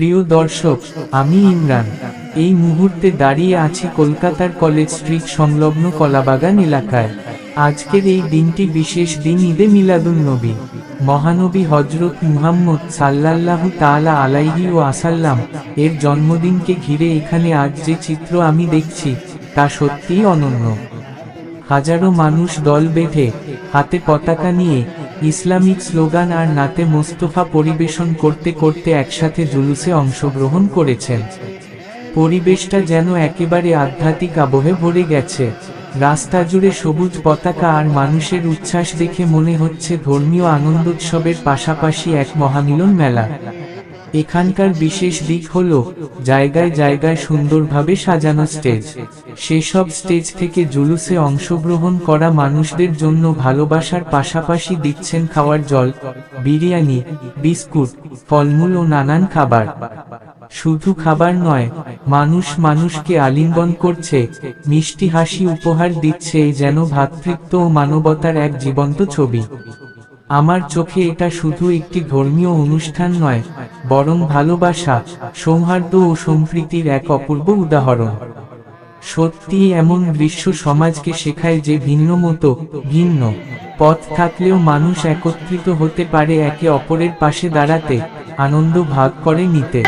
প্রিয় দর্শক, আমি ইমরান। এই মুহূর্তে দাঁড়িয়ে আছি কলকাতার কলেজ স্ট্রিট সংলগ্ন কলাবাগান এলাকায়। আজকের এই দিনটি বিশেষ দিন ঈদে মিলাদুন নবী মহানবী হজরত মুহাম্মদ সাল্লাল্লাহু তাআলা আলাইহি ও আসাল্লাম এর জন্মদিনকে ঘিরে এখানে আজ যে চিত্র আমি দেখছি, তা সত্যিই অনন্য। হাজারো মানুষ দল বেঁধে হাতে পতাকা নিয়ে ইসলামিক স্লোগান আর নাতে মোস্তফা পরিবেশন করতে করতে একসাথে জুলুসে অংশগ্রহণ করেছেন। পরিবেশটা যেন একেবারে আধ্যাত্মিক আবহে ভরে গেছে। রাস্তা জুড়ে সবুজ পতাকা আর মানুষের উচ্ছ্বাস দেখে মনে হচ্ছে ধর্মীয় আনন্দোৎসবের পাশাপাশি এক মহামিলন মেলা। এখানকার বিশেষ দিক হল, জায়গায় জায়গায় সুন্দরভাবে সাজানো স্টেজ। সেসব স্টেজ থেকে জুলুসে অংশগ্রহণ করা মানুষদের জন্য ভালোবাসার পাশাপাশি দিচ্ছেন খাওয়ার জল, বিরিয়ানি, বিস্কুট, ফলমূল ও নানান খাবার। শুধু খাবার নয়, মানুষ মানুষকে আলিঙ্গন করছে, মিষ্টি হাসি উপহার দিচ্ছে যেন ভ্রাতৃত্ব ও মানবতার এক জীবন্ত ছবি। আমার চোখে এটা শুধু একটি ধর্মীয় অনুষ্ঠান নয়, বরং ভালোবাসা, সৌহার্দ্য ও সম্প্রীতির এক অপূর্ব উদাহরণ। সত্যি এমন দৃশ্য সমাজকে শেখায় যে ভিন্ন মতো, ভিন্ন পথ থাকলেও মানুষ একত্রিত হতে পারে একে অপরের পাশে দাঁড়াতে, আনন্দ ভাগ করে নিতে।